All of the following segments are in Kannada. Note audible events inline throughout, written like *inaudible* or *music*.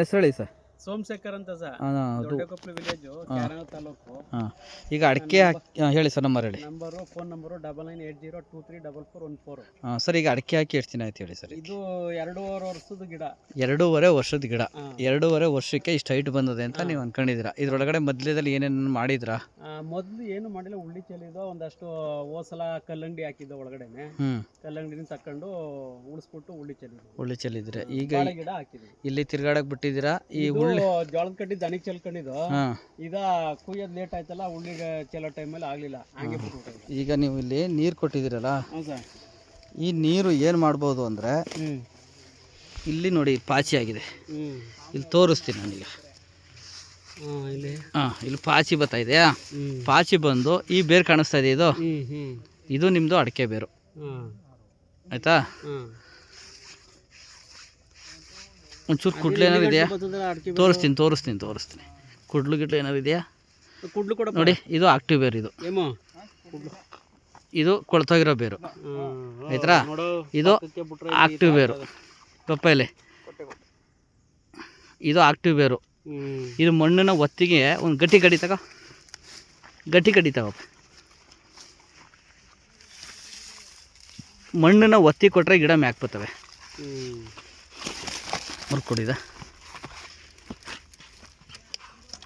ಹೆಸರು ಹೇಳಿ ಸರ್. ಸೋಮಶೇಖರ್ ಅಂತ ಸರ್. ದೊಡ್ಡಕೊಪ್ಪಲು ವಿಲೇಜು ತಾಲೂಕು. ಹಾಂ. ಈಗ ಅಡಿಕೆ ಹೇಳಿ ಸರ್ ನಂಬರ್ ಹೇಳಿ. Number phone number double nine eight zero two three double four one four ಹಾಂ ಸರ್ ಈಗ ಅಡಿಕೆ ಹಾಕಿ ಎಷ್ಟು ದಿನ ಆಯ್ತು ಹೇಳಿ ಸರ್ ಇದು ಎರಡೂವರೆ ವರ್ಷದ ಗಿಡ. ಎರಡೂವರೆ ವರ್ಷದ ಗಿಡ. ಎರಡೂವರೆ ವರ್ಷಕ್ಕೆ ಇಷ್ಟು ಹೈಟ್ ಬಂದದೆ ಅಂತ ನೀವು ಅನ್ಕೊಂಡಿದ್ದೀರಾ. ಇದ್ರೊಳಗಡೆ ಮೊದಲೇದಲ್ಲಿ ಏನೇನು ಮಾಡಿದ್ರಾ? ಮೊದ್ಲು ಏನು ಮಾಡಿಲ್ಲ. ಉಳ್ಳಿ ಚೆಲ್ಲಿದ್ದು ಒಂದಷ್ಟು ಓಸಲ ಕಲ್ಲಂಗಡಿ ಹಾಕಿದ್ದು ಒಳಗಡೆನೆ. ಕಲ್ಲಂಗಡಿನ ತಕೊಂಡು ಉಳಿಸ್ಬಿಟ್ಟು ಉಳ್ಳಿ ಚೆಲ್ಲಿದ್ದು ಉಳ್ಳಿ ಚೆಲ್ಲಿದ್ರೆ ಈಗ ಗಿಡ ಹಾಕಿದ್ವಿ. ಇಲ್ಲಿ ತಿರ್ಗಾಡಕ್ ಬಿಟ್ಟಿದ್ದೀರಾ? ಈ ಉಳ್ಳಿ ಜೋಳದ ಕಡ್ಡಿ ದನಿಗ್ ಚೆಲ್ಕೊಂಡಿದ್ದು ಇದ ಕುಯ್ಯೋದ್ ಲೇಟ್ ಆಯ್ತಲ್ಲ ಉಳ್ಳಿಗೆ ಚೆಲ್ಲೋ ಟೈಮಲ್ಲಿ ಆಗ್ಲಿಲ್ಲ. ಹಂಗೆ ಈಗ ನೀವು ಇಲ್ಲಿ ನೀರು ಕೊಟ್ಟಿದ್ದೀರಲ್ಲ? ಹ್ಞೂ ಸರ್. ಈ ನೀರು ಏನು ಮಾಡ್ಬೋದು ಅಂದರೆ ಹ್ಞೂ ಇಲ್ಲಿ ನೋಡಿ ಪಾಚಿ ಆಗಿದೆ. ಹ್ಞೂ ಇಲ್ಲಿ ತೋರಿಸ್ತೀನಿ ನಾನೀಗ. ಹಾಂ ಇಲ್ಲಿ. ಹಾಂ ಇಲ್ಲಿ ಪಾಚಿ ಬರ್ತಾ ಇದೆಯಾ? ಹ್ಞೂ ಪಾಚಿ ಬಂದು ಈ ಬೇರು ಕಾಣಿಸ್ತಾ ಇದೆ ಇದು? ಹ್ಞೂ ಹ್ಞೂ ಇದು ನಿಮ್ಮದು ಅಡಿಕೆ ಬೇರು. ಹಾಂ. ಆಯಿತಾ? ಒಂಚೂರು ಕುಡ್ಲು ಏನಾದ್ರು ಇದೆಯಾ? ತೋರಿಸ್ತೀನಿ ತೋರಿಸ್ತೀನಿ ತೋರಿಸ್ತೀನಿ. ಕುಡ್ಲು ಗಿಡ್ಲು ಏನಾದ್ರು ಇದೆಯಾ? ಕುಡ್ಲು ಕೂಡ ನೋಡಿ ಇದು ಆಕ್ಟಿವ್ ಬೇರು ಇದು. ಇದು ಕೊಳ್ತೋಗಿರೋ ಬೇರು ಆಯ್ತಾ ಇದು ಆಕ್ಟಿವ್ ಬೇರು ಪಪ್ಪಾಯಲ್ಲಿ ಇದು ಆಕ್ಟಿವ್ ಬೇರು ಇದು ಮಣ್ಣಿನ ಒತ್ತಿಗೆ ಒಂದು ಗಟ್ಟಿ ಕಡಿತಾಗ ತಗೋ. ಗಟ್ಟಿ ಕಡಿತಾವಪ್ಪ ಮಣ್ಣನ್ನು ಒತ್ತಿ ಕೊಟ್ಟರೆ ಗಿಡ ಮ್ಯಾಕ್ ಬರ್ತವೆ. ಹ್ಮ್. ಮುರ್ಕೊಡಿದ.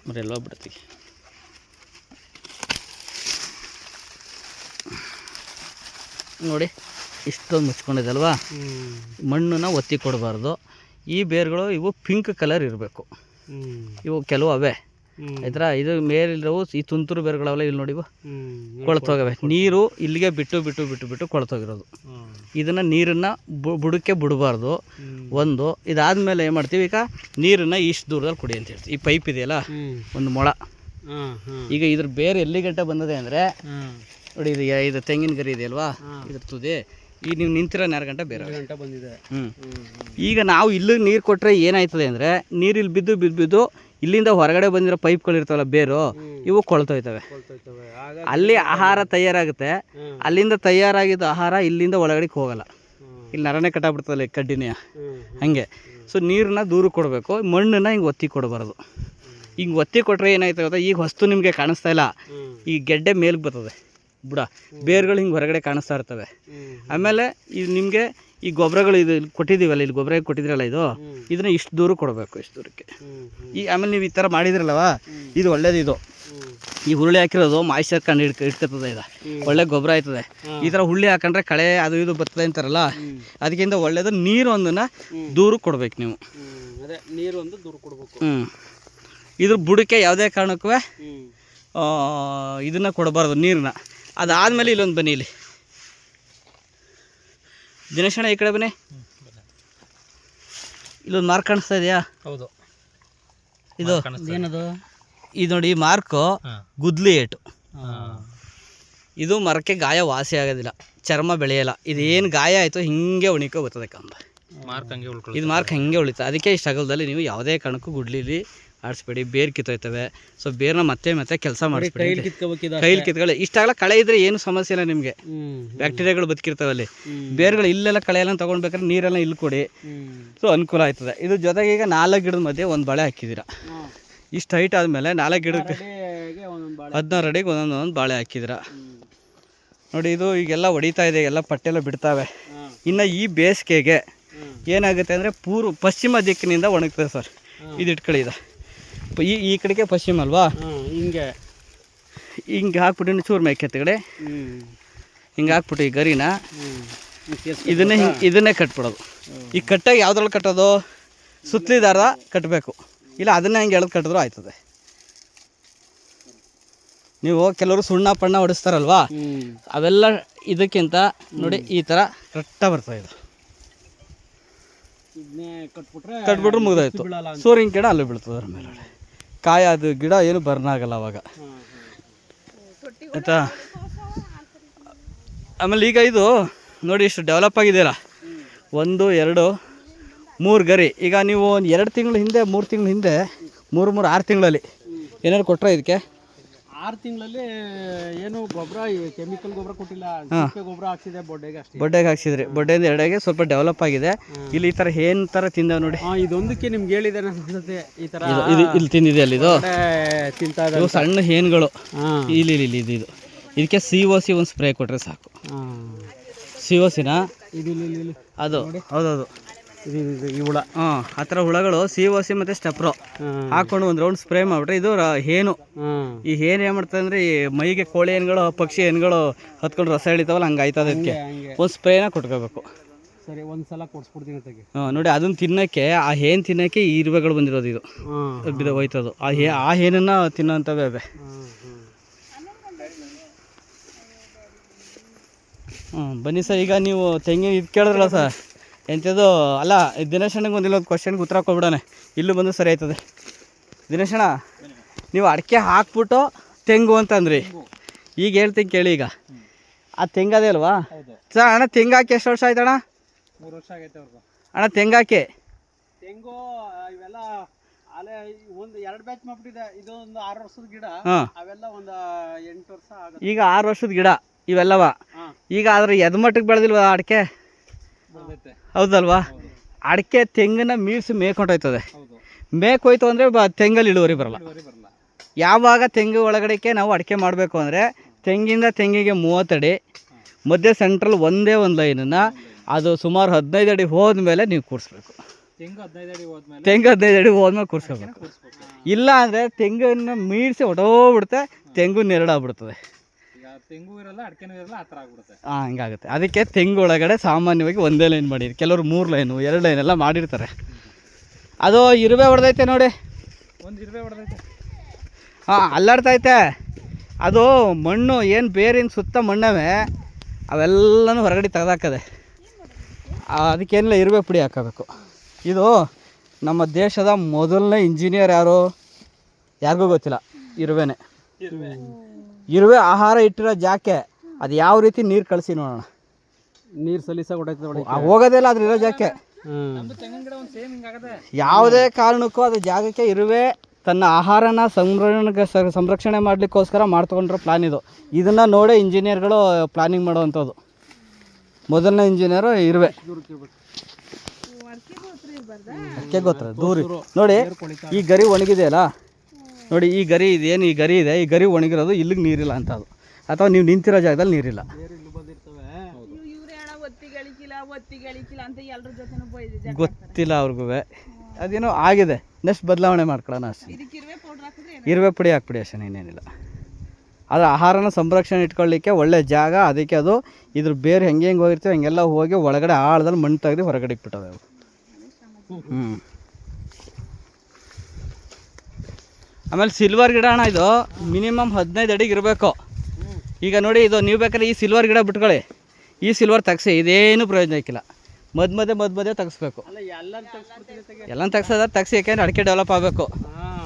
ಮರೆಲ್ಲ ಬಿಡ್ತೀವಿ ನೋಡಿ ಇಷ್ಟೊಂದು ಮುಚ್ಕೊಂಡಿದೆ ಅಲ್ವಾ? ಹ್ಮ್. ಮಣ್ಣನ್ನ ಒತ್ತಿ ಕೊಡಬಾರ್ದು. ಈ ಬೇರುಗಳು ಇವು ಪಿಂಕ್ ಕಲರ್ ಇರಬೇಕು. ಇವು ಕೆಲವು ಅವೇ. ಆಯ್ತಾ ಇದು ಮೇಲಿರೋವು ಈ ತುಂತುರು ಬೇರುಗಳವೆಲ್ಲ ಇಲ್ಲಿ ನೋಡಿ ಇವು. ಹ್ಮ್. ಕೊಳ್ತೋಗವೆ ನೀರು ಇಲ್ಲಿಗೆ ಬಿಟ್ಟು ಬಿಟ್ಟು ಬಿಟ್ಟು ಬಿಟ್ಟು ಕೊಳ್ತೋಗಿರೋದು ಹೋಗಿರೋದು. ಇದನ್ನು ನೀರನ್ನು ಬುಡಕ್ಕೆ ಬಿಡಬಾರ್ದು. ಒಂದು ಇದಾದ್ಮೇಲೆ ಏನು ಮಾಡ್ತೀವಿ ಈಗ ನೀರನ್ನು ಇಷ್ಟು ದೂರದಲ್ಲಿ ಕುಡಿ ಅಂತ ಹೇಳ್ತೀವಿ. ಈ ಪೈಪ್ ಇದೆಯಲ್ಲ ಒಂದು ಮೊಳ. ಈಗ ಇದ್ರ ಬೇರೆ ಎಲ್ಲಿ ಗಂಟೆ ಬಂದದೆ ಅಂದರೆ ನೋಡಿ ಇದು ಇದು ತೆಂಗಿನ ಗರಿ ಇದೆಯಲ್ವಾ ಇದ್ರ ತುದಿ ಈಗ ನೀವು ನಿಂತಿರೋ ನಾರು ಗಂಟೆ ಬೇರೆ ಗಂಟೆ ಬಂದಿದೆ. ಹ್ಞೂ ಈಗ ನಾವು ಇಲ್ಲಿಗೆ ನೀರು ಕೊಟ್ಟರೆ ಏನಾಯ್ತದೆ ಅಂದರೆ ನೀರಿಲ್ಲಿ ಬಿದ್ದು ಬಿದ್ದು ಬಿದ್ದು ಇಲ್ಲಿಂದ ಹೊರಗಡೆ ಬಂದಿರೋ ಪೈಪ್ಗಳು ಇರ್ತವಲ್ಲ ಬೇರು ಇವು ಕೊಳ್ತೋಯ್ತವೆ. ಅಲ್ಲಿ ಆಹಾರ ತಯಾರಾಗುತ್ತೆ. ಅಲ್ಲಿಂದ ತಯಾರಾಗಿದ್ದ ಆಹಾರ ಇಲ್ಲಿಂದ ಒಳಗಡೆಗೆ ಹೋಗಲ್ಲ. ಇಲ್ಲಿ ನರನೇ ಕಟ್ಟಾಗ್ಬಿಡ್ತದಲ್ಲ ಈ ಕಡ್ಡಿನೇ? ಹಂಗೆ ಹಾಗೆ. ಸೊ ನೀರನ್ನ ದೂರ ಕೊಡಬೇಕು ಮಣ್ಣನ್ನ ಹಿಂಗೆ ಒತ್ತಿ ಕೊಡಬಾರ್ದು. ಹಿಂಗೆ ಒತ್ತಿ ಕೊಟ್ಟರೆ ಏನಾಯ್ತು ಗೊತ್ತಾ? ಈಗ ಹೊಸ್ತು ನಿಮಗೆ ಕಾಣಿಸ್ತಾ ಇಲ್ಲ. ಈ ಗೆಡ್ಡೆ ಮೇಲ್ಗೆ ಬರ್ತದೆ. ಬುಡ. ಬೇರುಗಳು ಹಿಂಗೆ ಹೊರಗಡೆ ಕಾಣಿಸ್ತಾ ಇರ್ತವೆ. ಆಮೇಲೆ ಇದು ನಿಮಗೆ ಈ ಗೊಬ್ಬರಗಳು ಇದು ಇಲ್ಲಿ ಕೊಟ್ಟಿದ್ದೀವಲ್ಲ ಇಲ್ಲಿ ಗೊಬ್ಬರ ಕೊಟ್ಟಿದ್ರಲ್ಲ ಇದು. ಇದನ್ನ ಇಷ್ಟು ದೂರ ಕೊಡಬೇಕು ಇಷ್ಟು ದೂರಕ್ಕೆ. ಈ ಆಮೇಲೆ ನೀವು ಈ ಥರ ಮಾಡಿದ್ರಲ್ಲವ? ಇದು ಒಳ್ಳೇದು ಇದು. ಈ ಹುರುಳಿ ಹಾಕಿರೋದು ಮಾಯ್ಶ್ಚರ್ ಕಂಡು ಹಿಡ್ಕ ಇಟ್ಕೊತದೆ ಇದು. ಒಳ್ಳೆ ಗೊಬ್ಬರ ಆಯ್ತದೆ. ಈ ಥರ ಹುಳ್ಳಿ ಹಾಕೊಂಡ್ರೆ ಕಳೆ ಅದು ಇದು ಬರ್ತದೆ ಅಂತಾರಲ್ಲ? ಅದಕ್ಕಿಂತ ಒಳ್ಳೇದು ನೀರು ಒಂದನ್ನ ದೂರ ಕೊಡ್ಬೇಕು ನೀವು. ಅದೇ ನೀರು ಒಂದು ದೂರ ಕೊಡ್ಬೇಕು. ಹ್ಞೂ ಇದ್ರ ಬುಡಕ್ಕೆ ಯಾವುದೇ ಕಾರಣಕ್ಕೂ ಇದನ್ನು ಕೊಡಬಾರ್ದು ನೀರನ್ನ. ಅದಾದಮೇಲೆ ಇಲ್ಲೊಂದು ಬನ್ನಿ ಇಲ್ಲಿ. ದಿನೇಶಣ್ಣ ಈ ಕಡೆ ಬನ್ನಿ. ಇಲ್ಲೊಂದು ಮಾರ್ಕ್ ಕಾಣಿಸ್ತಾ ಇದೆಯಾ? ಹೌದು. ಇದು ಏನದು? ಇದು ನೋಡಿ ಈ ಮಾರ್ಕು ಗುದ್ಲಿ ಏಟು. ಇದು ಮರಕ್ಕೆ ಗಾಯ ವಾಸಿ ಆಗೋದಿಲ್ಲ. ಚರ್ಮ ಬೆಳೆಯಲ್ಲ. ಇದೇನು ಗಾಯ ಆಯಿತು ಹಿಂಗೆ ಉಣಿಕೋ ಬರ್ತದೆ ಕಂಬ. ಮಾರ್ಕ್ ಹಂಗೆ ಉಳ್ಕೊಳ್ಳಿ ಇದು ಮಾರ್ಕ್ ಹಂಗೆ ಉಳಿತದೆ ಅದಕ್ಕೆ ಈ ಸ್ಟ್ರಗಲ್ದಲ್ಲಿ ನೀವು ಯಾವುದೇ ಕಾರಣಕ್ಕೂ ಗುಡ್ಲಿಲಿ ಆಡಿಸ್ಬೇಡಿ ಬೇರ್ ಕಿತ್ತೋಯ್ತವೆ. ಸೊ ಬೇರ್ನ ಮತ್ತೆ ಮತ್ತೆ ಕೆಲಸ ಮಾಡಿಸ್ಬೇಡಿ. ಕೈಲಿ ಕಿತ್ಕೊಳ್ಳಿ. ಇಷ್ಟಾಗಲ್ಲ ಕಳೆ ಇದ್ರೆ ಏನು ಸಮಸ್ಯೆ ಇಲ್ಲ ನಿಮಗೆ. ಬ್ಯಾಕ್ಟೀರಿಯಾಗಳು ಬದುಕಿರ್ತವೆ ಅಲ್ಲಿ. ಹ್ಮ್. ಬೇರುಗಳು ಇಲ್ಲೆಲ್ಲ ಕಳೆ ಎಲ್ಲ ತೊಗೊಳ್ಬೇಕಾದ್ರೆ ನೀರೆಲ್ಲ ಇಲ್ಲಿ ಕೊಡಿ. ಸೊ ಅನುಕೂಲ ಆಯ್ತದೆ. ಇದು ಜೊತೆಗೆ ಈಗ ನಾಲ್ಕು ಗಿಡದ ಮಧ್ಯೆ ಒಂದು ಬಳೆ ಹಾಕಿದ್ದೀರಾ. ಇಷ್ಟು ಹೈಟ್ ಆದಮೇಲೆ ನಾಲ್ಕು ಗಿಡಕ್ಕೆ ಹದಿನಾರು ಅಡಿಗೆ ಒಂದೊಂದು ಒಂದು ಬಾಳೆ ಹಾಕಿದಿರ. ನೋಡಿ ಇದು ಈಗೆಲ್ಲ ಹೊಡಿತಾ ಇದೆ. ಎಲ್ಲ ಪಟ್ಟೆಲ್ಲ ಬಿಡ್ತಾವೆ. ಇನ್ನು ಈ ಬೇಸಿಗೆಗೆ. ಏನಾಗುತ್ತೆ ಅಂದರೆ ಪೂರ್ವ ಪಶ್ಚಿಮ ದಿಕ್ಕಿನಿಂದ ಒಣಗ್ತದೆ ಸರ್. ಇದು ಇಟ್ಕೊಳ್ಳಿ ಇದು ಪ- ಈ ಈ ಕಡೆಗೆ ಪಶ್ಚಿಮ ಅಲ್ವಾ? ಹಿಂಗೆ. ಹಿಂಗೆ ಹಾಕ್ಬಿಟ್ಟು ಚೂರು ಮೇಕೆತ್ತಗಡೆ ಕಡೆ ಹಿಂಗೆ ಹಾಕ್ಬಿಟ್ಟು ಈ ಗರಿನ. ಇದನ್ನೇ ಹಿಂಗೆ ಇದನ್ನೇ ಕಟ್ಬಿಡೋದು. ಈ ಕಟ್ಟಾಗಿ ಯಾವ್ದ್ರಲ್ಲಿ ಕಟ್ಟೋದು? ಸುತ್ತಲಿದಾರ ಕಟ್ಟಬೇಕು ಇಲ್ಲ ಅದನ್ನೇ ಹಿಂಗೆ ಎಳೆದು ಕಟ್ಟಿದ್ರು ಆಯ್ತದೆ. ನೀವು ಕೆಲವರು ಸುಣ್ಣ ಪಣ್ಣ ಹೊಡಿಸ್ತಾರಲ್ವಾ? ಅವೆಲ್ಲ ಇದಕ್ಕಿಂತ ನೋಡಿ ಈ ಥರ ಕರೆಕ್ಟಾಗಿ ಬರ್ತಾ ಇದು. ಕಟ್ಬಿಟ್ರೆ ಕಟ್ಬಿಟ್ರೆ ಮುಗಿದಾಯ್ತು. ಹಿಂಗೆ ಸೂರ್ಯನ ಗಿಡ ಅಲ್ಲಿ ಬೀಳ್ತದೆ ಅದ್ರ ಮೇಲೆ. ಕಾಯಿ ಅದು ಗಿಡ ಏನು ಬರ್ನ್ ಆಗಲ್ಲ ಅವಾಗ. ಆಯ್ತಾ? ಆಮೇಲೆ ಈಗ ಇದು ನೋಡಿ ಇಷ್ಟು ಡೆವಲಪ್ ಆಗಿದೆಯಲ್ಲ? ಒಂದು, ಎರಡು, ಮೂರು ಗರಿ. ಈಗ ನೀವು ಒಂದು ಎರಡು ತಿಂಗಳ ಹಿಂದೆ, ಮೂರು ತಿಂಗಳ ಹಿಂದೆ, ಮೂರು ಮೂರು, ಆರು ತಿಂಗಳಲ್ಲಿ ಏನಾದ್ರು ಕೊಟ್ಟರೆ ಇದಕ್ಕೆ. ಆರು ತಿಂಗಳಲ್ಲಿ ಏನು ಗೊಬ್ಬರ ಕೆಮಿಕಲ್ ಗೊಬ್ಬರ ಕೊಟ್ಟಿಲ್ಲ. ಗೊಬ್ಬರ ಹಾಕ್ಸಿದೆ ಬೊಡ್ಡೆಗೆ ಅಷ್ಟೇ. ಬೊಡ್ಡೆಗೆ ಹಾಕ್ಸಿದ್ರಿ. ಬೊಡ್ಡೆಯಿಂದ ಎರಡಾಗೆ ಸ್ವಲ್ಪ ಡೆವಲಪ್ ಆಗಿದೆ. ಇಲ್ಲಿ ಈ ಥರ ಏನ್ ಥರ ತಿಂದ ನೋಡಿ. ಇದೊಂದಕ್ಕೆ ನಿಮ್ಗೆ ಹೇಳಿದೆ ನನ್ನ ಅನ್ಸುತ್ತೆ ಈ ತರ ಇಲ್ಲಿ ತಿಂದಿದೆ ಅಲ್ಲಿ ಇದು. ತಿಂತಾ ಇದೆ ಸಣ್ಣ ಹೇನ್ಗಳು. ಇಲ್ಲಿ ಇಲ್ಲಿ ಇಲ್ಲಿ ಇದು ಇದು. ಇದಕ್ಕೆ ಸಿ ಒ ಸಿ ಒಂದು ಸ್ಪ್ರೇ ಕೊಟ್ರೆ ಸಾಕು. ಸಿ ಒ ಸಿನಾ ಇದು ಅದು. ಹೌದೌದು. ಇದು ಈ ಹುಳ. ಹಾಂ ಆ ಥರ ಹುಳಗಳು ಸಿ ಓ ಸಿ ಮತ್ತು ಸ್ಟೆಪ್ರೋ ಹಾಕೊಂಡು ಒಂದು ರೌಂಡ್ ಸ್ಪ್ರೇ ಮಾಡಿಬಿಟ್ರೆ ಇದು ರ- ಹೇನು. ಈ ಹೇನು ಏನು ಮಾಡ್ತದೆ ಅಂದರೆ ಈ ಮೈಗೆ ಕೋಳಿ ಹೆಣ್ಗಳು ಪಕ್ಷಿ ಹೆಣ್ಗಳು ಹತ್ಕೊಂಡು ರಸ ಎಳಿತಾವಲ್ಲ ಹಂಗೆ ಆಯ್ತದೆ ಅದಕ್ಕೆ. ಹಂಗೆ ಒಂದು ಸ್ಪ್ರೇನ ಕೊಟ್ಕೋಬೇಕು. ಸರಿ ಕೊಡ್ಸ್ಬಿಡ್ತೀನಿ ತೆಗೆ ಹಾಂ ನೋಡಿ ಅದನ್ನ ತಿನ್ನಕ್ಕೆ ಆ ಹೇನ್ ತಿನ್ನಕ್ಕೆ ಈ ಇರುವೆಗಳು ಬಂದಿರೋದು ಇದು. ಹಾ ಬಿದ್ದು ಹೋಯ್ತದು. ಆ ಹೇ ಆ ಹೇನನ್ನು ತಿನ್ನೋಂಥವೇ ಅವೆ. ಹ್ಞೂ ಬನ್ನಿ ಸರ್ ಈಗ ನೀವು ತೆಂಗಿನ ಇದು ಕೇಳಿದ್ರಲ್ಲ ಸರ್. ಎಂಥದ್ದು ಅಲ್ಲ ದಿನೇಶ್ ಅಣ್ಣಗೆ ಒಂದು ಇಲ್ಲೊಂದು ಕ್ವಶನ್ಗೆ ಉತ್ತರ ಕೊಡ್ಬಿಡೋಣ ಇಲ್ಲೂ ಬಂದು ಸರಿ ಆಯ್ತದೆ. ದಿನೇಶ್ ಅಣ್ಣ ನೀವು ಅಡಿಕೆ ಹಾಕ್ಬಿಟ್ಟು ತೆಂಗು ಅಂತಂದ್ರಿ. ಈಗ ಹೇಳ್ತೀನಿ ಕೇಳಿ ಈಗ. ಆ ತೆಂಗದೇ ಅಲ್ವಾ? ಸರ್ ಅಣ್ಣ ತೆಂಗಾಕಿ ಎಷ್ಟು ವರ್ಷ ಆಯ್ತಣ್ಣ? ಮೂರು ವರ್ಷ ಆಗೈತೆ ಅಣ್ಣ ತೆಂಗಾಕಿ ತೆಂಗು ಇವೆಲ್ಲ ಅಲೆ ಒಂದು ಎರಡು ಬ್ಯಾಚ್ ಮಾಡ್ಬಿಟ್ಟಿದೆ. ಇದು ಒಂದು ಆರು ವರ್ಷದ ಗಿಡ. ಅವೆಲ್ಲ ಒಂದು ಎಂಟು ವರ್ಷ ಈಗ ಆರು ವರ್ಷದ ಗಿಡ ಇವೆಲ್ಲವ. ಈಗ ಆದ್ರೆ ಎದ್ ಮಟ್ಟಿಗೆ ಬೆಳೆದಿಲ್ವ ಅಡಿಕೆ? ಹೌದಲ್ವಾ? ಹೌದು. ಅಡಿಕೆ ತೆಂಗನ್ನ ಮೀರ್ಸಿ ಮೇಕೊಂಡೋಯ್ತದೆ ಹೌದು. ಮೇಕೋಯ್ತು ಅಂದರೆ ಬ ತೆಂಗಲ್ಲಿ ಇಳುವರಿ ಬರಲ್ಲ. ಯಾವಾಗ ತೆಂಗು ಒಳಗಡೆಗೆ ನಾವು ಅಡಿಕೆ ಮಾಡಬೇಕು ಅಂದರೆ ತೆಂಗಿಂದ ತೆಂಗಿಗೆ ಮೂವತ್ತಡಿ ಮಧ್ಯೆ ಸೆಂಟ್ರಲ್ ಒಂದೇ ಒಂದು ಲೈನನ್ನು ಅದು ಸುಮಾರು ಹದಿನೈದು ಅಡಿ ಹೋದ್ಮೇಲೆ ನೀವು ಕೂರಿಸ್ಬೇಕು. ತೆಂಗು ಹದಿನೈದು ಅಡಿ ಹೋದ್ಮೇಲೆ ಕೂರಿಸ್ಕೋಬೇಕು. ಕೂರಿಸ್ಬೇಕು. ಇಲ್ಲ ಅಂದರೆ ತೆಂಗನ್ನು ಮೀರಿಸಿ ಹೊಡೋಗ್ಬಿಡುತ್ತೆ ತೆಂಗು ನೆರಳಾಗ್ಬಿಡ್ತದೆ. ತೆಂಗು ಇರಲ್ಲ ಅಡಿಕೆನೂ ಇರಲ್ಲ ಆ ಥರ ಆಗ್ಬಿಡುತ್ತೆ. ಹಾಂ ಹಂಗಾಗುತ್ತೆ. ಅದಕ್ಕೆ ತೆಂಗು ಒಳಗಡೆ ಸಾಮಾನ್ಯವಾಗಿ ಒಂದೇ ಲೈನ್ ಮಾಡಿ ಕೆಲವರು ಮೂರು ಲೈನು ಎರಡು ಲೈನ್ ಎಲ್ಲ ಮಾಡಿರ್ತಾರೆ. ಅದು ಇರುವೆ ಹೊಡೆದೈತೆ ನೋಡಿ. ಒಂದು ಇರುವೆ ಹೊಡೆದೈತೆ. ಹಾಂ ಅಲ್ಲಾಡ್ತೈತೆ. ಅದು ಮಣ್ಣು ಏನು ಬೇರಿನ ಸುತ್ತ ಮಣ್ಣವೇ ಅವೆಲ್ಲನೂ ಹೊರಗಡೆ ತೆಗೆದಾಕದೆ. ಅದಕ್ಕೇನಿಲ್ಲ ಇರುವೆ ಪುಡಿ ಹಾಕಬೇಕು. ಇದು ನಮ್ಮ ದೇಶದ ಮೊದಲನೇ ಇಂಜಿನಿಯರ್ ಯಾರು? ಯಾರಿಗೂ ಗೊತ್ತಿಲ್ಲ. ಇರುವೆನೆ. ಇರುವೆ ಆಹಾರ ಇಟ್ಟಿರೋ ಜಾಕೆ ಅದು ಯಾವ ರೀತಿ ನೀರು ಕಳಿಸಿ ನೋಡೋಣ. ನೀರು ಸಲೀಸ ಹೊಡೈತೆ ಆ ಹೋಗೋದಿಲ್ಲ ಅದ್ರ ಇರೋ ಜಾಕೆ. ಯಾವುದೇ ಕಾರಣಕ್ಕೂ ಅದು ಜಾಗಕ್ಕೆ ಇರುವೆ ತನ್ನ ಆಹಾರನ ಸಂರಕ್ಷಣೆ ಸಂರಕ್ಷಣೆ ಮಾಡಲಿಕ್ಕೋಸ್ಕರ ಮಾಡ್ತಗೊಂಡಿರೋ ಪ್ಲಾನ್ ಇದು. ಇದನ್ನು ನೋಡಿ ಇಂಜಿನಿಯರ್ಗಳು ಪ್ಲಾನಿಂಗ್ ಮಾಡುವಂಥದ್ದು. ಮೊದಲನೇ ಇಂಜಿನಿಯರು ಇರುವೆ. ಅದಕ್ಕೆ ಗೊತ್ತಿರ ದೂರಿ. ನೋಡಿ ಈ ಗರಿ ಒಣಗಿದೆಯಲ್ಲ? ನೋಡಿ ಈ ಗರಿ ಇದೆ ಏನು ಈ ಗರಿ ಇದೆ ಈ ಗರಿ ಒಣಗಿರೋದು ಇಲ್ಲಿಗೆ ನೀರಿಲ್ಲ ಅಂತ ಅದು ಅಥವಾ ನೀವು ನಿಂತಿರೋ ಜಾಗದಲ್ಲಿ ನೀರಿಲ್ಲ. ಬೇರೆ ಇಲ್ಲಿ ಬಂದಿರ್ತವೆ. ಇವ್ರೆ ಅಣ್ಣ ಒತ್ತಿಗಳಿಕಿಲ್ಲ ಒತ್ತಿಗಳಿಕಿಲ್ಲ ಅಂತ ಎಲ್ರ ಜೊತೆನೂ ಬೈದಿದ್ದೆ ಗೊತ್ತಿಲ್ಲ ಅವ್ರಿಗೂ. ಅದೇನೋ ಆಗಿದೆ. ನೆಕ್ಸ್ಟ್ ಬದಲಾವಣೆ ಮಾಡ್ಕೊಳ್ಳೋಣ ಅಷ್ಟೇ. ಇದಕ್ಕಿರುವೆ ಪೌಡ್ರ್ ಹಾಕಿದ್ರೆ ಇರುವೆ ಪುಡಿ ಹಾಕ್ಬಿಡಿ ಅಷ್ಟೇ ಇನ್ನೇನಿಲ್ಲ. ಆದರೆ ಆಹಾರನ ಸಂರಕ್ಷಣೆ ಇಟ್ಕೊಳ್ಳಿಕ್ಕೆ ಒಳ್ಳೆ ಜಾಗ ಅದಕ್ಕೆ ಅದು ಇದ್ರ ಬೇರೆ ಹೆಂಗೆ ಹೆಂಗೆ ಹೋಗಿರ್ತೀವಿ ಹಂಗೆಲ್ಲ ಹೋಗಿ ಒಳಗಡೆ ಆಳದಲ್ಲಿ ಮಣ್ಣು ತೆಗೆದು ಹೊರಗಡೆ ಇಟ್ಬಿಟ್ಟವೆ ಅವು. ಹ್ಞೂ ಆಮೇಲೆ ಸಿಲ್ವರ್ ಗಿಡ ಅಣ್ಣ ಇದು ಮಿನಿಮಮ್ ಹದಿನೈದು ಅಡಿಗೆ ಇರಬೇಕು. ಈಗ ನೋಡಿ ಇದು ನೀವು ಬೇಕಾದ್ರೆ ಈ ಸಿಲ್ವರ್ ಗಿಡ ಬಿಟ್ಕೊಳ್ಳಿ. ಈ ಸಿಲ್ವರ್ ತೆಗ್ಸಿ ಇದೇನು ಪ್ರಯೋಜನ ಇಕ್ಕಿಲ್ಲ. ಮದ್ ಮಧ್ಯೆ ಮದ್ ಮಧ್ಯೆ ತೆಗಿಸ್ಬೇಕು. ಅಲ್ಲ ಎಲ್ಲ ತೆಗ್ಸ್ಬಿಡ್ತೀನಿ ತೆಗೆ. ಎಲ್ಲ ತೆಗ್ಸೋದ ತೆಗ್ಸಿ ಯಾಕೆಂದ್ರೆ ಅಡಿಕೆ ಡೆವಲಪ್ ಆಗಬೇಕು. ಹಾಂ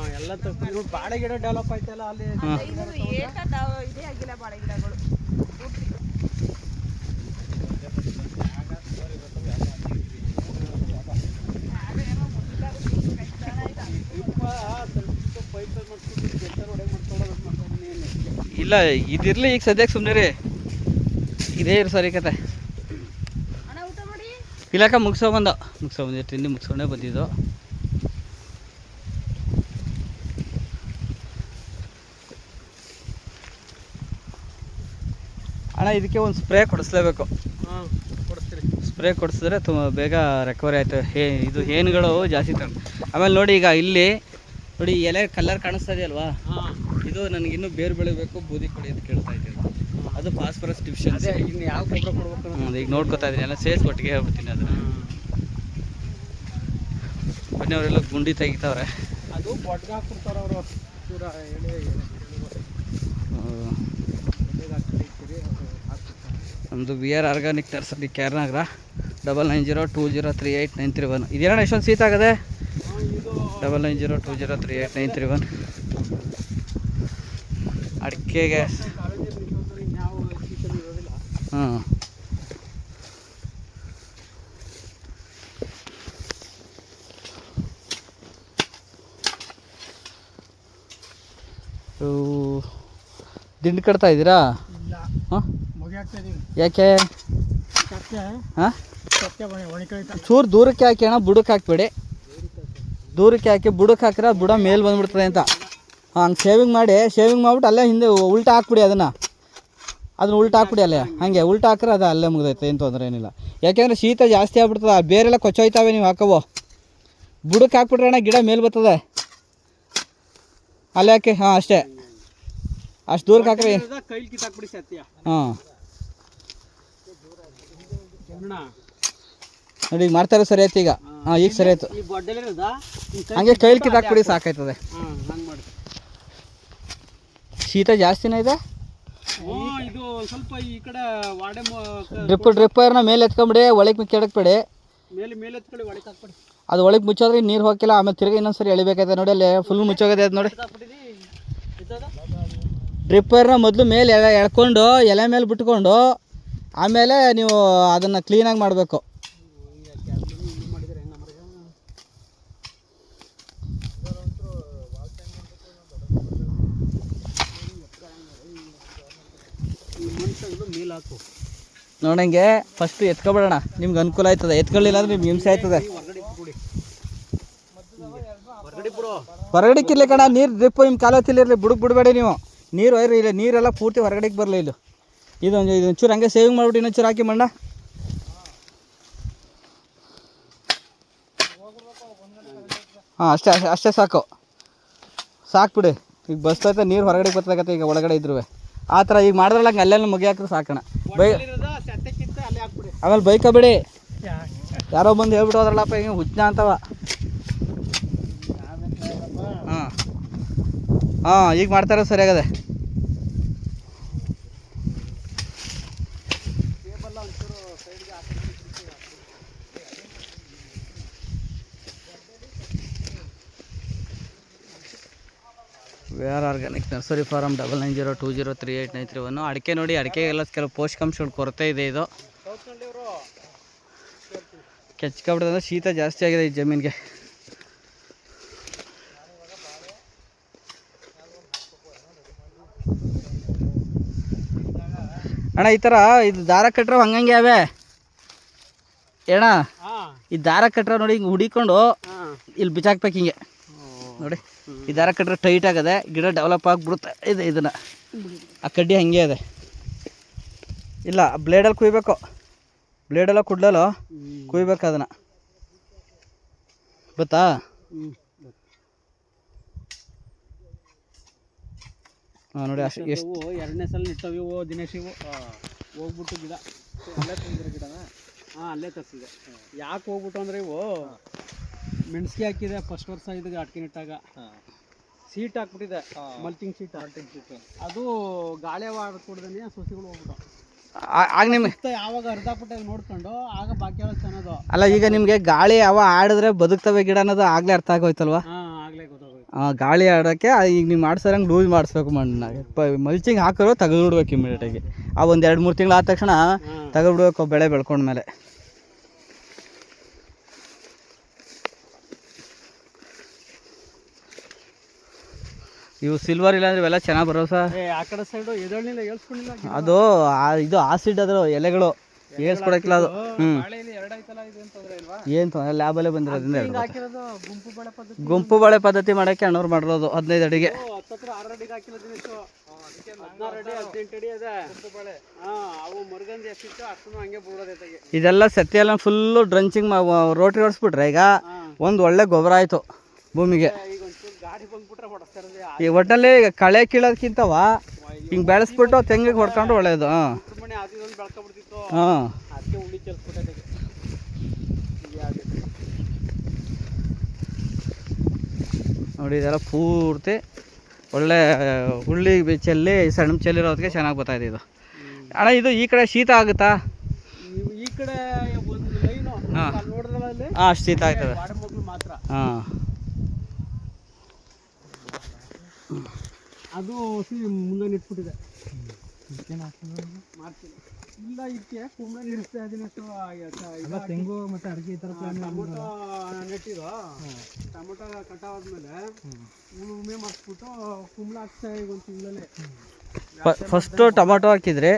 ಇಲ್ಲ ಇದಿರಲಿ ಈಗ ಸದ್ಯಕ್ಕೆ ಸುಮ್ಮನೆ ರೀ ಇದೇ ಇರು ಸರಿ ಕತೆ. ಇಲಾಖ ಮುಗಿಸೋ ಬಂದ. ಮುಗಿಸೋ ಬಂದಿ ತಿಂಡಿ ಮುಗಿಸ್ಕೊಂಡೇ ಬಂದಿದ್ದು. ಅಣ್ಣ ಇದಕ್ಕೆ ಒಂದು ಸ್ಪ್ರೇ ಕೊಡಿಸ್ಲೇಬೇಕು. ಸ್ಪ್ರೇ ಕೊಡಿಸಿದ್ರೆ ತುಂಬ ಬೇಗ ರೆಕವರಿ ಆಯ್ತು. ಹೇ ಇದು ಹೇನುಗಳು ಜಾಸ್ತಿ ತಗೊಂಡು ಆಮೇಲೆ ನೋಡಿ ಈಗ ಇಲ್ಲಿ ನೋಡಿ ಎಲೆ ಕಲರ್ ಕಾಣಿಸ್ತಾ ಇದೆಯಲ್ವಾ ಇದು ನನಗೆ ಇನ್ನೂ ಬೇರು ಬೆಳಿಬೇಕು ಬೂದಿ ಕೊಡಿ ಅಂತ ಕೇಳ್ತಾ ಇದ್ದೀನಿ ಅದು ಫಾಸ್ಫರಸ್ ಡಿಫಿಷನ್ಸಿ ಇನ್ನು ಯಾವ ಗೊಬ್ಬರ ಕೊಡ್ಬೇಕು ಈಗ ನೋಡ್ಕೊತಾ ಇದ್ದೀನಿ ಎಲ್ಲ ಸೇರ್ಸಿ ಒಟ್ಟಿಗೆ ಹೇಳ್ಬಿಡ್ತೀನಿ ಅದನ್ನ ಮನೆಯವರೆಲ್ಲ ಅವರೆಲ್ಲ ಗುಂಡಿ ತೆಗಿತಾವ್ರೆ ಅದು ಅವರು ಪೂರ ಎಳೆ ಎಳೆ ನಮ್ಮದು ವಿ ಆರ್ ಆರ್ಗಾನಿಕ್ ತರ್ಸಿ ಕ್ಯಾರ್ನಗರ double nine zero two zero three eight nine three one ಇದೇನೋ ಎಷ್ಟೊಂದು ಇದು double nine zero two zero three eight nine three one ಅಡಿಕೆಗೆ ಹಾಂ. ದಿಂಡು ಕಟ್ತಾ ಇದ್ದೀರಾ? ಯಾಕೆ? ಹಾಂ? ಚೂರು ದೂರಕ್ಕೆ ಹಾಕಿ ಅಣ್ಣ ಬುಡಕ್ಕೆ ಹಾಕ್ಬೇಡಿ. ದೂರಕ್ಕೆ ಹಾಕಿ ಬುಡಕ್ಕೆ ಹಾಕಿದ್ರೆ ಬುಡ ಮೇಲೆ ಬಂದ್ಬಿಡ್ತದೆ ಅಂತ. ಹಂಗೆ ಶೇವಿಂಗ್ ಮಾಡಿ ಶೇವಿಂಗ್ ಮಾಡ್ಬಿಟ್ಟು ಅಲ್ಲೇ ಹಿಂದೆ ಉಲ್ಟಾ ಹಾಕ್ಬಿಡಿ ಅದನ್ನು. ಅದನ್ನ ಉಲ್ಟ ಹಾಕ್ಬಿಡಿ ಅಲ್ಲೇ ಹಾಗೆ ಉಲ್ಟಾ ಹಾಕ್ರೆ ಅದು ಅಲ್ಲೇ ಮುಗಿದೈತೆ ಏನು ತೊಂದರೆ ಏನಿಲ್ಲ. ಯಾಕೆಂದರೆ ಶೀತ ಜಾಸ್ತಿ ಆಗ್ಬಿಡ್ತದೆ ಬೇರೆಲ್ಲ ಕೊಚ್ಚೋಯ್ತಾವೆ ನೀವು ಹಾಕವೋ. ಬುಡಕ್ಕೆ ಹಾಕ್ಬಿಟ್ರೆ ಅಣ್ಣ ಗಿಡ ಮೇಲೆ ಬರ್ತದೆ. ಅಲ್ಲೇ ಹಾಕಿ ಹಾಂ ಅಷ್ಟೇ. ಅಷ್ಟು ದೂರಕ್ಕೆ ಹಾಕ್ರಿ ಹಾಂ. ನೋಡಿ ಈಗ ಮಾಡ್ತಾರೆ ಸರಿ ಆಯ್ತು ಈಗ. ಹಾಂ ಈಗ ಸರಿ ಆಯ್ತು. ಈ ಬೊಡ್ಡಲಿರೋದ ಹಂಗೆ ಕೈಲಿ ಕಿತ್ತಾಕ್ಬಿಡಿ ಸಾಕಾಯ್ತದೆ. ಹಾಂ ಹಂಗೆ ಮಾಡಿ ಶೀತ ಜಾಸ್ತಿನೇ ಇದೆ? ಇದು ಸ್ವಲ್ಪ ಈ ಕಡೆ ವಾಡೆ ಮ- ಡ್ರಿಪ್ ಡ್ರಿಪ್ಪರ್ನ ಮೇಲೆ ಎತ್ಕೊಂಬಿಡಿ ಒಳಗೆ ಕೆಡಕ್ಬೇಡಿ ಮೇಲೆ ಮೇಲೆ ಎತ್ಕೊಳ್ಳಿ ಒಳಗೆ ಹಾಕ್ಬಿಡಿ. ಅದು ಒಳಗೆ ಮುಚ್ಚೋದ್ರೆ ನೀರು ಹೋಗಿಲ್ಲ ಆಮೇಲೆ ತಿರ್ಗಿ ಇನ್ನೊಂದ್ಸರಿ ಎಳಿಬೇಕಾಯ್ತದೆ ನೋಡಿ ಅಲ್ಲಿ ಫುಲ್ ಮುಚ್ಚೋಗದೆ ಅದು ನೋಡಿ. ಡ್ರಿಪ್ಪರ್ನ ಮೊದಲು ಮೇಲೆ ಎಳೆ ಎಳ್ಕೊಂಡು ಎಲೆ ಮೇಲೆ ಬಿಟ್ಕೊಂಡು ಆಮೇಲೆ ನೀವು ಅದನ್ನು ಕ್ಲೀನಾಗಿ ಮಾಡಬೇಕು ಮಾಡಿದ್ರೆ ಹೆಂಗ ಮರ ಈ ಮಣ್ಣು ತೆಗೆದು ಮೇಲೆ ಹಾಕು ನೋಡಂಗೆ ಫಸ್ಟ್ ಎತ್ಕೊಬೇಡಣ ನಿಮ್ಗೆ ಅನುಕೂಲ ಆಯ್ತದೆ. ಎತ್ಕೊಳ್ಳಿಲ್ಲ ಅಂದ್ರೆ ನಿಮ್ಗೆ ಹಿಂಸೆ ಆಯ್ತದೆ. ಹೊರಗಡೆ ಕಿರ್ಲಿ ಕಣ, ನೀರು ಡ್ರಿಪ್ ನಿಮ್ಮ ಕಾಲತ್ತಿಲ್ಲಿರಲಿ ಬುಡಕ್ ಬಿಡಬೇಡಿ ನೀವು. ನೀರು ಒಯ್ರಿ, ಇಲ್ಲ ನೀರೆಲ್ಲ ಪೂರ್ತಿ ಹೊರಗಡೆಗೆ ಬರಲಿ ಇದು ಇದೊಂದು ಇದೊಂಚೂರು ಹಂಗೆ ಸೇವಿಂಗ್ ಮಾಡ್ಬಿಟ್ಟು ಇನ್ನೊಂಚೂರು ಹಾಕಿ ಮಣ್ಣ. ಹಾಂ, ಅಷ್ಟೇ ಅಷ್ಟೇ ಸಾಕು ಸಾಕು. ಬಿಡಿ ಈಗ ಬಸ್ತೈತೆ ನೀರು ಹೊರಗಡೆ ಬರ್ತಾಗತ್ತೆ ಈಗ ಒಳಗಡೆ ಇದ್ರು ಆ ಥರ ಈಗ ಮಾಡಿದ್ರಲ್ಲ ಹಂಗೆ ಅಲ್ಲೆಲ್ಲ ಮುಗಿ ಹಾಕಿದ್ರೆ ಸಾಕಣ ಬೈ ಇರೋದ ಸತ್ಯಕ್ಕಿಂತ ಅಲ್ಲಿ ಆಮೇಲೆ ಬೈಕ ಬಿಡಿ. ಯಾರೋ ಬಂದು ಹೇಳ್ಬಿಟ್ಟು ಹೋದ್ರಲ್ಲಪ್ಪ ಹಿಂಗೆ ಹುಚ್ಚ ಅಂತವ. ಹಾಂ. ಹಾಂ ಈಗ ಮಾಡ್ತಾರೆ ಸರಿಯಾಗದೆ V R organic nursery farm double nine zero two zero three eight nine three one ಅಡಿಕೆ ನೋಡಿ ಅಡಿಕೆಗೆಲ್ಲ ಕೆಲವು ಪೋಷಕಾಂಶಗಳು ಕೊರತೆ ಇದೆ ಇದು. ಕೆಚ್ಕೊಬಿಡ್ತಂದ್ರೆ ಶೀತ ಜಾಸ್ತಿ ಆಗಿದೆ ಈ ಜಮೀನಿಗೆ. ಅಣ್ಣ ಈ ಥರ ಇದು ದಾರ ಕಟ್ಟರೆ ಹಂಗಂಗೆ ಅವೆ ಹಾಂ. ಈ ದಾರ ಕಟ್ಟರೆ ನೋಡಿ ಹಿಂಗೆ ಹುಡಿಕೊಂಡು ಇಲ್ಲಿ ಬಿಚ್ಚಾಕ್ಬೇಕು ಹಿಂಗೆ. ನೋಡಿ. ಈ ದಾರ ಕಟ್ರೆ ಟೈಟ್ ಆಗದೆ ಗಿಡ ಡೆವಲಪ್ ಆಗಿಬಿಡುತ್ತೆ. ಇದೆ ಇದನ್ನು. ಆ ಕಡ್ಡಿ ಹಂಗೆ ಇದೆ. ಇಲ್ಲ ಬ್ಲೇಡಲ್ಲಿ ಕುಯ್ಬೇಕು. ಬ್ಲೇಡೆಲ್ಲ ಕುಡ್ಲಲ್ಲ? ಕುಯ್ಬೇಕು ಅದನ್ನು. ಗೊತ್ತಾ? ಹಾಂ ನೋಡಿ ಅಷ್ಟು ಎಷ್ಟು ಎರಡನೇ ಸಲ ನಿಟ್ಟವು ಇವು ದಿನೇಶ್ ಇವು. ಹೋಗ್ಬಿಟ್ಟು ಗಿಡ. ಅಲ್ಲೇ ತಂದಿರೋ ಗಿಡನ? ಹಾಂ ಅಲ್ಲೇ ತರಿಸಿದೆ. ಯಾಕೆ ಹೋಗ್ಬಿಟ್ಟು ಅಂದರೆ ಇವು? ಮೆಣಸಿಗೆ ಹಾಕಿದೆ ಫಸ್ಟ್ ವರ್ಷ ಇದು ಅಟ್ಕೆ ಇಟ್ಟಾಗ ಸೀಟ್ ಹಾಕ್ಬಿಟ್ಟಿದೆ ಮಲ್ಟಿಂಗ್ ಸೀಟ್. ಮಲ್ಟಿಂಗ್ ಸೀಟ್ ಅದು ಗಾಳಿ ಆಡ್ ಕೊಡ್ದೇನೆ ಸಸಿಗಳು ಹೋಗ್ಬಿಟ್ಟು ಆಗ ನಿಮಗೆ ಯಾವಾಗ ಯಾವಾಗ ಅರ್ಧಪುಟ್ಟ ನೋಡ್ಕೊಂಡು ಆಗ ಬಾಕಿ ಎಲ್ಲ ಚೆನ್ನದು. ಅಲ್ಲ ಈಗ ನಿಮಗೆ ಗಾಳಿ ಅವ ಆಡಿದ್ರೆ ಬದುಕ್ತವೆ ಗಿಡ ಅನ್ನೋದು ಆಗಲೇ ಅರ್ಥ ಆಗೋಯ್ತಲ್ವಾ? ಹಾಂ ಆಗಲೇ ಗೊತ್ತಾಗೋಯ್ತು. ಗಾಳಿ ಆಡೋಕ್ಕೆ ಈಗ ನೀವು ಮಾಡ್ಸೋರಂಗೆ ಲೂಸ್ ಮಾಡಿಸ್ಬೇಕು ಮಣ್ಣಾಗ ಮಲ್ಚಿಂಗ್ ಹಾಕಿರೋ ತೆಗೆದುಬಿಡ್ಬೇಕು ಇಮಿಡಿಯೇಟಾಗಿ ಆ ಒಂದು ಎರಡು ಮೂರು ತಿಂಗಳು ಆದ ತಕ್ಷಣ ತೆಗೆದು ಬಿಡಬೇಕು ಬೆಳೆ ಬೆಳ್ಕೊಂಡ್ಮೇಲೆ. ಇವು ಸಿಲ್ವರ್ ಇಲ್ಲಾಂದ್ರೆ ಇವೆಲ್ಲ ಚೆನ್ನಾಗಿ ಬರೋ ಸರ್. ಏ ಆ ಕಡೆ ಸೈಡು ಎದಳ್ನಿಲ್ಲ ಹೇಳ್ಸ್ಕೊಂಡಿಲ್ಲ ಅದು ಆ- ಇದು ಆಸಿಡ್ ಅದ್ರ ಎಲೆಗಳು. ಏಳ್ಸ್ಕೊಡಕ್ಕಿಲ್ಲ ಅದು. ಹ್ಮ್. ಬಾಳೆಯಲ್ಲಿ ಇಲ್ವಾ? ಏನು ತೊಂದರೆ ಲ್ಯಾಬಲ್ಲೇ ಬಂದಿರೋದ್ರಿಂದ ಹಿಂಗೆ ಹೇಳ್ಬೋದು ಹಾಕಿರೋದು ಗುಂಪು ಬಳೆ ಪದ್ಧತಿ. ಗುಂಪು ಬಾಳೆ ಪದ್ಧತಿ ಮಾಡೋಕ್ಕೆ ಅಣ್ಣವ್ರು ಮಾಡಿರೋದು ಹದಿನೈದು ಅಡಿಗೆ. ಹತ್ತತ್ರ ಆರು ಅಡಿಗೆ ಹಾಕಿಲ್ಲ ದಿನೇಶು ಹದಿನಾರು ಅಡಿ ಹದಿನೆಂಟು ಅಡಿ ಅದೇ. ಬೆಳೆ. ಹಾಂ ಅವು ಮರುಗಂಜಿ ಎಷ್ಟಿತ್ತು ಅಷ್ಟನ್ನು ಹಂಗೆ ಬೂಡೋದೆ ತೆಗೆ ಇದೆಲ್ಲ ಸತ್ಯ ಎಲ್ಲ ಫುಲ್ಲು ಡ್ರಂಚಿಂಗ್ ರೋಟ್ರಿ ಹೊಡ್ಸ್ಬಿಟ್ರೆ ಈಗ ಒಂದು ಒಳ್ಳೆ ಗೊಬ್ಬರ ಆಯಿತು ಭೂಮಿಗೆ. ಈಗ ಈ ಒಟ್ಟಲ್ಲಿ ಈಗ ಕಳೆ ಕೀಳೋದಕ್ಕಿಂತವ ಹಿಂಗೆ ಬೆಳೆಸ್ಬಿಟ್ಟು ತೆಂಗಿಗೆ ಹೊಡ್ಕೊಂಡು ಒಳ್ಳೇದು ಹಾಂ. ನೋಡಿ ಇದೆಲ್ಲ ಪೂರ್ತಿ ಒಳ್ಳೆ ಹುಳ್ಳಿ ಚೆಲ್ಲಿ ಸಣ್ಣ ಚೆಲ್ಲಿರೋದಕ್ಕೆ ಚೆನ್ನಾಗಿ ಬರ್ತಾಯಿದೆ ಇದು ಅಣ್ಣ ಇದು ಈ ಕಡೆ ಶೀತ ಆಗುತ್ತಾ? ಈ ಕಡೆ ಹಾ. ಶೀತ ಆಗ್ತದೆ ಹಾಂ. ಅದು ಸಿ ಮುಂದೆ ಇಟ್ಬಿಟ್ಟಿದೆ. ಮಾಡ್ತೀನಿ. ಇಲ್ಲ ಇದಕ್ಕೆ ಕುಂಬಳ ನಿಲ್ಲಿಸ್ತಾ ಇದೀನಿ ಅಷ್ಟು ತೆಂಗು ಮತ್ತೆ ಅಡಿಕೆ ಈ ಥರ ಟೊಮೊಟೊ ನೆಟ್ಟಿರೋ ಟೊಮೊಟೊ ಕಟಾವಾದ್ಮೇಲೆ ಉಳುಮೆ ಮಾಡಿಸ್ಬಿಟ್ಟು ಕುಂಬಳ ಹಾಕ್ತಾ ಈಗ ಒಂದು ತಿಂಗಳಲ್ಲೇ. ಫಸ್ಟು ಟೊಮಾಟೊ ಹಾಕಿದ್ರಿ.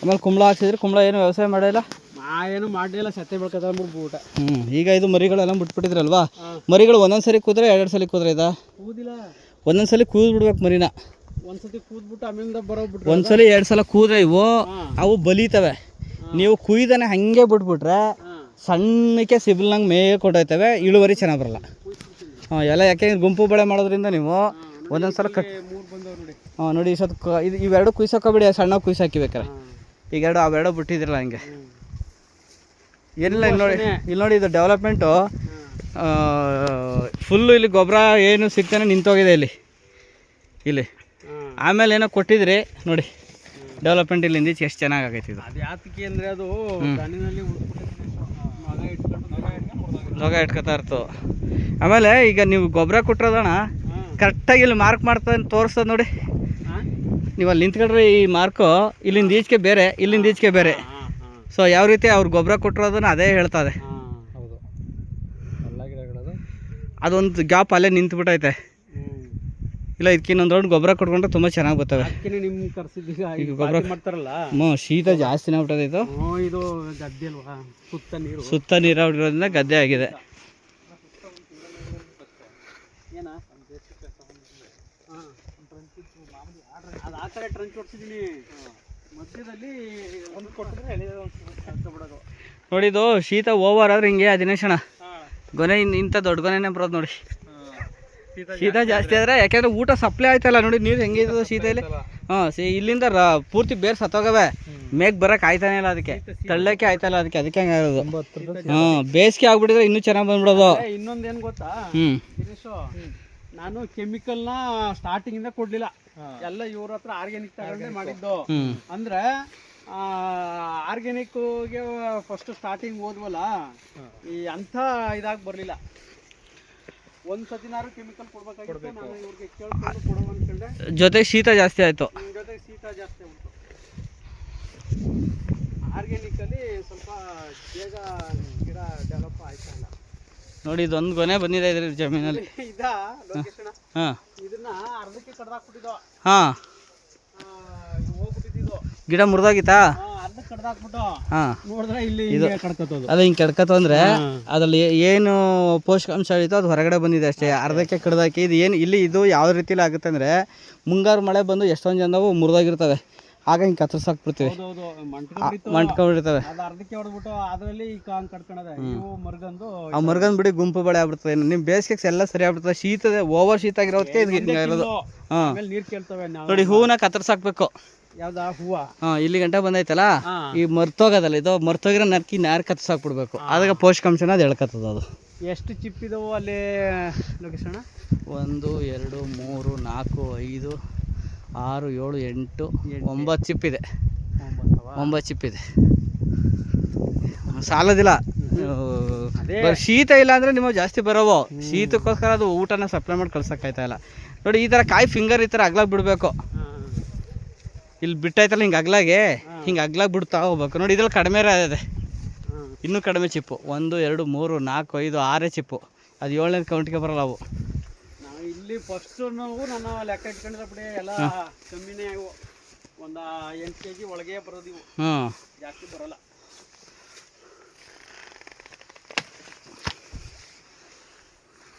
ಆಮೇಲೆ ಕುಂಬಳ ಹಾಕ್ಸಿದ್ರಿ. ಕುಂಬಳ ಏನು ವ್ಯವಸಾಯ ಮಾಡಿಲ್ಲ ನಾ ಏನು ಮಾಡಲಿಲ್ಲ ಸತ್ತೆ ಬೆಳಕದ ಊಟ ಹ್ಞೂ ಈಗ ಇದು ಮರಿಗಳೆಲ್ಲ ಬಿಟ್ಬಿಟ್ಟಿದ್ರಲ್ವಾ. ಮರಿಗಳು ಒಂದೊಂದು ಸರಿ ಕೂದ್ರೆ ಎರಡು ಸಲ ಕೂದ್ರೆ ಇದಾ? ಕೂದಿಲ್ಲ ಒಂದೊಂದು ಸಲ ಕೂದ್ ಬಿಡ್ಬೇಕು ಮರಿನ. ಒಂದ್ಸತಿ ಕೂದ್ಬಿಟ್ಟು ಒಂದ್ಸಲ ಎರಡು ಸಲ ಕೂದ್ರೆ ಇವು ಅವು ಬಲಿತವೆ. ನೀವು ಕುಯ್ದನೆ ಹಾಗೆ ಬಿಟ್ಬಿಟ್ರೆ ಸಣ್ಣಕ್ಕೆ ಸಿಬಿಲ್ನಂಗೆ ಮೇ ಕೊಟ್ಟೋಯ್ತವೆ ಇಳುವರಿ ಚೆನ್ನಾಗಿ ಬರಲ್ಲ. ಹಾಂ ಎಲ್ಲ ಯಾಕೆಂದ್ರೆ ಗುಂಪು ಬೆಳೆ ಮಾಡೋದ್ರಿಂದ ನೀವು ಒಂದೊಂದು ಸಲ ಕಟ್ ಹಾಂ ನೋಡಿ ಈ ಕ- ಇದು ಇವೆರಡು ಕುಯ್ಸೋಕೋಬೇಡಿ ಸಣ್ಣ ಕುಯ್ಸಾಕಿ ಬೇಕಾರೆ. ಈಗೆರಡು ಈಗ ಎರಡು ಅವೆರಡು ಬಿಟ್ಟಿದ್ರಲ್ಲ ಹಂಗೆ. ಎಲ್ಲ ಏನಿಲ್ಲ ಇಲ್ಲಿ ನೋಡಿ ಇಲ್ಲಿ ನೋಡಿ ಇದು ಡೆವಲಪ್ಮೆಂಟು ಫುಲ್ಲು ಇಲ್ಲಿ ಗೊಬ್ಬರ ಏನು ಸಿಗ್ತಾನೆ ನಿಂತೋಗಿದೆ ಇಲ್ಲಿ. ಇಲ್ಲಿ. ಆಮೇಲೆ ಏನೋ ಕೊಟ್ಟಿದ್ರಿ ನೋಡಿ ಡೆವಲಪ್ಮೆಂಟ್ ಇಲ್ಲಿಂದ ಎಷ್ಟು ಚೆನ್ನಾಗಿ ಆಗೈತೆ ಇದು. ಅದು ಯಾತಕ್ಕೆ ಅಂದರೆ ಅದು ಲೋಗ ಇಟ್ಕೊತಾ ಇರ್ತು. ಆಮೇಲೆ ಈಗ ನೀವು ಗೊಬ್ಬರ ಕೊಟ್ಟಿರೋದಣ ಹಾಂ. ಕರೆಕ್ಟಾಗಿ ಇಲ್ಲಿ ಮಾರ್ಕ್ ಮಾಡ್ತಾ ತೋರಿಸ್ತದೆ ನೋಡಿ. ನೀವು ಅಲ್ಲಿ ನಿಂತ್ಕೊಂಡ್ರೆ ಈ ಮಾರ್ಕು ಇಲ್ಲಿಂದ ಈಚೆಗೆ ಬೇರೆ ಇಲ್ಲಿಂದ ಈಚೆಗೆ ಬೇರೆ. ಸೊ ಯಾವ ರೀತಿ ಅವ್ರು ಗೊಬ್ಬರ ಕೊಟ್ಟಿರೋದನ್ನ ಅದೇ ಹೇಳ್ತದೆ ಹಾಂ ಹೌದು ಎಲ್ಲ ಗಿಡಗಳದು ಅದೊಂದು ಗ್ಯಾಪ್ ಅಲ್ಲೇ ನಿಂತು ಬಿಟ್ಟೈತೆ ಇಲ್ಲ ಇದಕ್ಕೆ ಇನ್ನೊಂದು ರೌಂಡ್ ಗೊಬ್ಬರ ಕೊಟ್ಕೊಂಡ್ರೆ ತುಂಬ ಚೆನ್ನಾಗಿ ಬರ್ತವೆ. ಈಗ ಗೊಬ್ಬರ ಮಾಡ್ತಾರಲ್ಲ? ಹ್ಞೂ ಶೀತ ಜಾಸ್ತಿ ಬಿಟ್ಟದೆ ಇದು. ಇದು ಗದ್ದೆ ಅಲ್ವಾ? ಸುತ್ತ ನೀರು. ಸುತ್ತ ನೀರಾವರಿರೋದ್ರಿಂದ ಗದ್ದೆ ಆಗಿದೆ. ಏನ? ಅದು ಆ ಥರ ಟ್ರಂಚ್ ಹೊಡ್ಸಿದ್ದೀನಿ ಮಧ್ಯದಲ್ಲಿ ಒಂದು ಕೊಟ್ಟಿದ್ರೆ ಎಲೆ ಬಿಡೋದು ನೋಡಿ ಇದು ಶೀತ ಓವರ್ ಆದ್ರೆ ಹಿಂಗೆ ಅದಿನೇಶಣ್ಣ ದಿನೇಶಣ್ಣ ಗೊನೆ ಇನ್- ಇಂಥ ದೊಡ್ಡ ಗೊನೆನೇ ಬರೋದು ನೋಡಿ. ಶೀತ ಶೀತ ಜಾಸ್ತಿ ಆದರೆ ಯಾಕೆಂದ್ರೆ ಊಟ ಸಪ್ಲೈ ಆಯ್ತಲ್ಲ ನೋಡಿ ನೀರು ಶೀತ ಇಲ್ಲಿ ಹಾಂ ಸಿ ಇಲ್ಲಿಂದ ರ ಪೂರ್ತಿ ಬೇರೆ ಸತ್ತೋಗವೆ. ಮೇಗ್ ಬರಕ್ಕೆ ಆಯ್ತಾನೆ ಇಲ್ಲ ಅದಕ್ಕೆ. ತಳ್ಳಕ್ಕೆ ಆಯ್ತಲ್ಲ ಅದಕ್ಕೆ ಅದಕ್ಕೆ ಹಂಗೆ ಆಗೋದು. ಹಾಂ ಬೇಸಿಗೆ ಆಗ್ಬಿಟ್ಟಿದ್ರೆ ಇನ್ನೂ ಚೆನ್ನಾಗಿ ಬಂದ್ಬಿಡೋದು. ಇನ್ನೊಂದು ಏನು ಗೊತ್ತಾ? ಹ್ಞೂ ನಾನು ಕೆಮಿಕಲ್ನ ಸ್ಟಾರ್ಟಿಂಗಿಂದ ಕೊಡ್ಲಿಲ್ಲ. ಎಲ್ಲ ಇವ್ರ ಹತ್ರ ಆರ್ಗ್ಯಾನಿಕ್ ತಗೊಂಡೇ ಮಾಡಿದ್ದು. ಅಂದ್ರೆ ಆರ್ಗ್ಯಾನಿಕ್ಗೆ ಫಸ್ಟ್ ಸ್ಟಾರ್ಟಿಂಗ್ ಹೋದ್ವಲ್ಲ ಈ ಅಂಥ ಇದಾಗಿ ಬರಲಿಲ್ಲ. ಒಂದು ಸತಿನಾರು ಕೆಮಿಕಲ್ ಕೊಡ್ಬೇಕಾಗಿತ್ತು ನಾನು ಇವ್ರಿಗೆ ಕೇಳ್ಕೊಂಡು ಕೊಡೋ ಅನ್ಕೊಂಡೆ. ಜೊತೆಗೆ ಶೀತ ಜಾಸ್ತಿ ಆಯಿತು. ನಿಮ್ಮ ಜೊತೆ ಶೀತ ಜಾಸ್ತಿ ಉಂಟು. ಆರ್ಗ್ಯಾನಿಕಲ್ಲಿ ಸ್ವಲ್ಪ ಬೇಗ ಗಿಡ ಡೆವಲಪ್ ಆಯ್ತಾ ಇಲ್ಲ. ನೋಡಿ ಇದೊಂದು ಗೊನೆ ಬಂದಿದೆ ಇದ್ರ ಜಮೀನಲ್ಲಿ. *laughs* ಇದಾ ಲೊಕೇಶನ್ ಹಾಂ. ಇದನ್ನ ಅರ್ಧಕ್ಕೆ ಕಡ್ದಾಕ್ಬಿಟ್ಟಿದ್ದು ಹಾಂ. ಗಿಡ ಮುರಿದೋಗಿತ್ತಾ? ಅದ ಹಿಂಗ್ ಕೆಡ್ಕತ್ತಂದ್ರೆ ಅದ್ರಲ್ಲಿ ಕೆಡ್ಕತ್ತು ಅಂದರೆ ಏನು ಪೋಷಕಾಂಶ ಇತ್ತು ಅದು ಹೊರಗಡೆ ಬಂದಿದೆ ಅಷ್ಟೇ. ಅರ್ಧಕ್ಕೆ ಕಡ್ದಾಕಿ ಇದು ಏನು ಇಲ್ಲಿ ಇದು ಯಾವ ರೀತಿಲಿ ಆಗುತ್ತೆ ಅಂದ್ರೆ ಮುಂಗಾರು ಮಳೆ ಬಂದು ಎಷ್ಟೊಂದು ಜನವು ಮುರಿದೋಗಿರ್ತವೆ. ಆಗ ಹಿಂಗೆ ಕತ್ತರಿಸಾಕ್ಬಿಡ್ತೀವಿ. ಮಂಟ್ಕೊಂಡ್ಬಿಡ್ತವೆ. ಆ ಮರ್ಗನ್ ಬಿಡಿ ಗುಂಪು ಬಳೆ ಆಗ್ಬಿಡ್ತದೆ. ನಿಮ್ಮ ಬೇಸಿಗೆ ಎಲ್ಲ ಸರಿ ಆಗ್ಬಿಡ್ತದೆ. ಶೀತದ ಓವರ್ ಶೀತ ಆಗಿರೋದಕ್ಕೆ ಇದು ಹಿಂಗೆ ಇರೋದು. ಹಾಂ. ಆಮೇಲೆ ನೀರು ಕೇಳ್ತವೆ ನಾವು. ನೋಡಿ ಹೂವನ್ನ ಕತ್ತರಿಸಾಕ್ಬೇಕು. ಯಾವ್ದಾ? ಹೂವ. ಹಾಂ ಇಲ್ಲಿ ಗಂಟೆ ಬಂದೈತಲ್ಲ? ಈ ಮರ್ತೋಗದಲ್ಲ ಇದು ಮರ್ತೋಗಿರೋ ನರ್ಕಿ ಕತ್ಸಾಕ್ ಬಿಡ್ಬೇಕು ಆದಾಗ ಪೋಷಕಾಂಶನ ಅದು ಹೇಳ್ಕತ್ತದ ಅದು. ಎಷ್ಟು ಚಿಪ್ ಇದಾವು ಅಲ್ಲಿ ಲೊಕೇಶನ್ ಒಂದು ಎರಡು ಮೂರು ನಾಲ್ಕು ಐದು ಆರು ಏಳು ಎಂಟು ಒಂಬತ್ತು ಚಿಪ್ ಇದೆ. ಒಂಬತ್ತು ಚಿಪ್ ಇದೆ. ಸಾಲದಿಲ್ಲ. ಶೀತ ಇಲ್ಲ ಅಂದರೆ ನಿಮಗೆ ಜಾಸ್ತಿ ಬರೋವು? ಶೀತಕ್ಕೋಸ್ಕರ ಅದು ಊಟನ ಸಪ್ಲೈ ಮಾಡಿ ಕಳ್ಸೋಕ್ಕಾಯ್ತಾ ಇಲ್ಲ. ನೋಡಿ ಈ ಥರ ಕಾಯಿ ಫಿಂಗರ್ ಈ ಥರ ಅಗ್ಲಾಗ್ ಬಿಡಬೇಕು. ಇಲ್ಲಿ ಬಿಟ್ಟೈತಲ್ಲ ಹಿಂಗೆ ಅಗ್ಲಾಗೆ ಹಿಂಗೆ ಅಗ್ಲಾಗ್ ಬಿಡ್ತಾ ಹೋಗ್ಬೇಕು. ನೋಡಿ ಇದ್ರಲ್ಲಿ ಕಡಿಮೆ ಇದೆ. ಇನ್ನೂ ಕಡಿಮೆ ಚಿಪ್ಪು. ಒಂದು ಎರಡು ಮೂರು ನಾಲ್ಕು ಐದು ಆರೇ ಚಿಪ್ಪು. ಅದು ಏಳನೇ ಕೌಂಟಿಗೆ ಬರಲ್ಲ ಅವು. ನಾವು ಇಲ್ಲಿ ಫಸ್ಟ್ ನಾವು ನಾನು ಲೆಕ್ಕ ಇಟ್ಕೊಂಡಿದ್ದೆ ಬಿಡಿ ಎಲ್ಲ ಕಮ್ಮಿನೇ ಒಂದು ಎಂಟು ಕೆ ಜಿ ಒಳಗೆ ಬರೋದಿವು ಜಾಸ್ತಿ ಬರಲ್ಲ.